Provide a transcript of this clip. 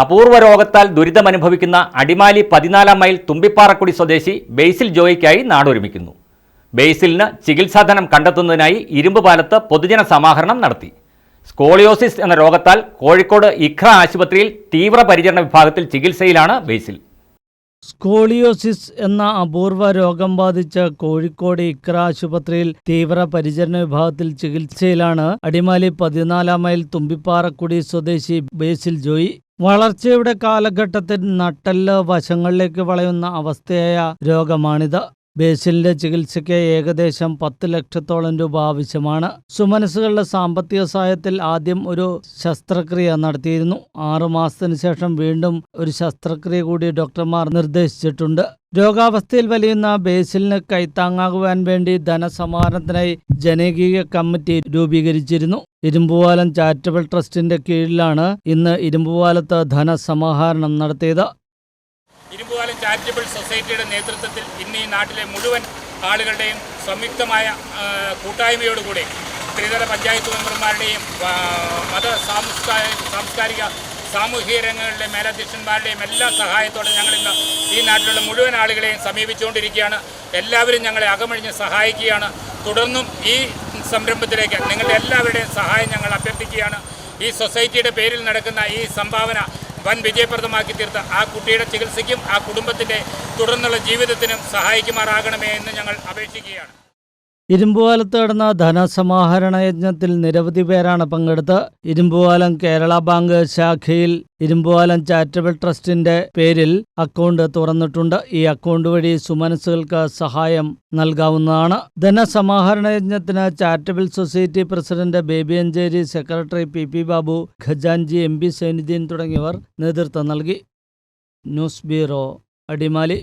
അപൂർവ രോഗത്താൽ ദുരിതമനുഭവിക്കുന്ന അടിമാലി പതിനാലാം മൈൽ തുമ്പിപ്പാറക്കുടി സ്വദേശി ബെയ്സിൽ ജോയിക്കായി നാടൊരുമിക്കുന്നു. ബെയ്സിലിന് ചികിത്സാധനം കണ്ടെത്തുന്നതിനായി ഇരുമ്പ് പാലത്ത് പൊതുജന സമാഹരണം നടത്തി. സ്കോളിയോസിസ് എന്ന രോഗത്താൽ കോഴിക്കോട് ഇഖ്ര ആശുപത്രിയിൽ തീവ്രപരിചരണ വിഭാഗത്തിൽ ചികിത്സയിലാണ് ബെയ്സിൽ സ്കോളിയോസിസ് എന്ന അപൂർവ രോഗം ബാധിച്ച കോഴിക്കോട് ഇക്ര ആശുപത്രിയിൽ തീവ്ര പരിചരണ വിഭാഗത്തിൽ ചികിത്സയിലാണ് അടിമാലി പതിനാലാം മൈൽ തുമ്പിപ്പാറക്കുടി സ്വദേശി ബേസിൽ ജോയി വളർച്ചയുടെ കാലഘട്ടത്തിൽ നട്ടെല്ല് വശങ്ങളിലേക്ക് വളയുന്ന അവസ്ഥയായ രോഗമാണിത്. ബേസിലിന്റെ ചികിത്സയ്ക്ക് ഏകദേശം പത്ത് ലക്ഷത്തോളം രൂപ ആവശ്യമാണ്. സുമനസുകളുടെ സാമ്പത്തിക സഹായത്തിൽ ആദ്യം ഒരു ശസ്ത്രക്രിയ നടത്തിയിരുന്നു. ആറു മാസത്തിന് ശേഷം വീണ്ടും ഒരു ശസ്ത്രക്രിയ കൂടി ഡോക്ടർമാർ നിർദ്ദേശിച്ചിട്ടുണ്ട്. രോഗാവസ്ഥയിൽ വലിയുന്ന ബേസിലിന് കൈത്താങ്ങാകുവാൻ വേണ്ടി ധനസമാഹരണത്തിനായി ജനകീയ കമ്മിറ്റി രൂപീകരിച്ചിരുന്നു. ഇരുമ്പുപാലം ചാരിറ്റബിൾ ട്രസ്റ്റിന്റെ കീഴിലാണ് ഇന്ന് ഇരുമ്പുപാലത്ത് ധനസമാഹരണം നടത്തിയത്. ഇരുമ്പുപാലം ചാരിറ്റബിൾ സൊസൈറ്റിയുടെ നേതൃത്വത്തിൽ ഇന്ന് ഈ നാട്ടിലെ മുഴുവൻ ആളുകളുടെയും സംയുക്തമായ കൂട്ടായ്മയോടുകൂടി ത്രിതല പഞ്ചായത്ത് മെമ്പർമാരുടെയും മത സാംസ്കാരിക സാമൂഹിക രംഗങ്ങളിലെ മേലധ്യക്ഷന്മാരുടെയും എല്ലാ സഹായത്തോടെ ഞങ്ങൾ ഇന്ന് ഈ നാട്ടിലുള്ള മുഴുവൻ ആളുകളെയും സമീപിച്ചുകൊണ്ടിരിക്കുകയാണ്. എല്ലാവരും ഞങ്ങളെ അകമഴിഞ്ഞ് സഹായിക്കുകയാണ്. തുടർന്നും ഈ സംരംഭത്തിലേക്ക് നിങ്ങളുടെ എല്ലാവരുടെയും സഹായം ഞങ്ങൾ അഭ്യർത്ഥിക്കുകയാണ്. ഈ സൊസൈറ്റിയുടെ പേരിൽ നടക്കുന്ന ഈ സംഭാവന വൻ വിജയപ്രദമാക്കി തീർത്ത ആ കുട്ടിയുടെ ചികിത്സയ്ക്കും ആ കുടുംബത്തിന്റെ തുടർന്നുള്ള ജീവിതത്തിനും സഹായിക്കുമാറാകണമേ എന്ന് ഞങ്ങൾ അപേക്ഷിക്കുകയാണ്. ഇരുമ്പുപാലത്ത് നടന്ന ധനസമാഹരണ യജ്ഞത്തിൽ നിരവധി പേരാണ് പങ്കെടുത്ത് ഇരുമ്പുവാലം കേരള ബാങ്ക് ശാഖയിൽ ഇരുമ്പുവാലം ചാരിറ്റബിൾ ട്രസ്റ്റിന്റെ പേരിൽ അക്കൗണ്ട് തുറന്നിട്ടുണ്ട്. ഈ അക്കൗണ്ട് വഴി സുമനസ്സുകൾക്ക് സഹായം നൽകാവുന്നതാണ്. ധനസമാഹരണ യജ്ഞത്തിന് charitable society president Baby Ancheri secretary P P Babu ഖജാൻജി M P Sainuddin തുടങ്ങിയവർ നേതൃത്വം നൽകി. News bureau Adimali.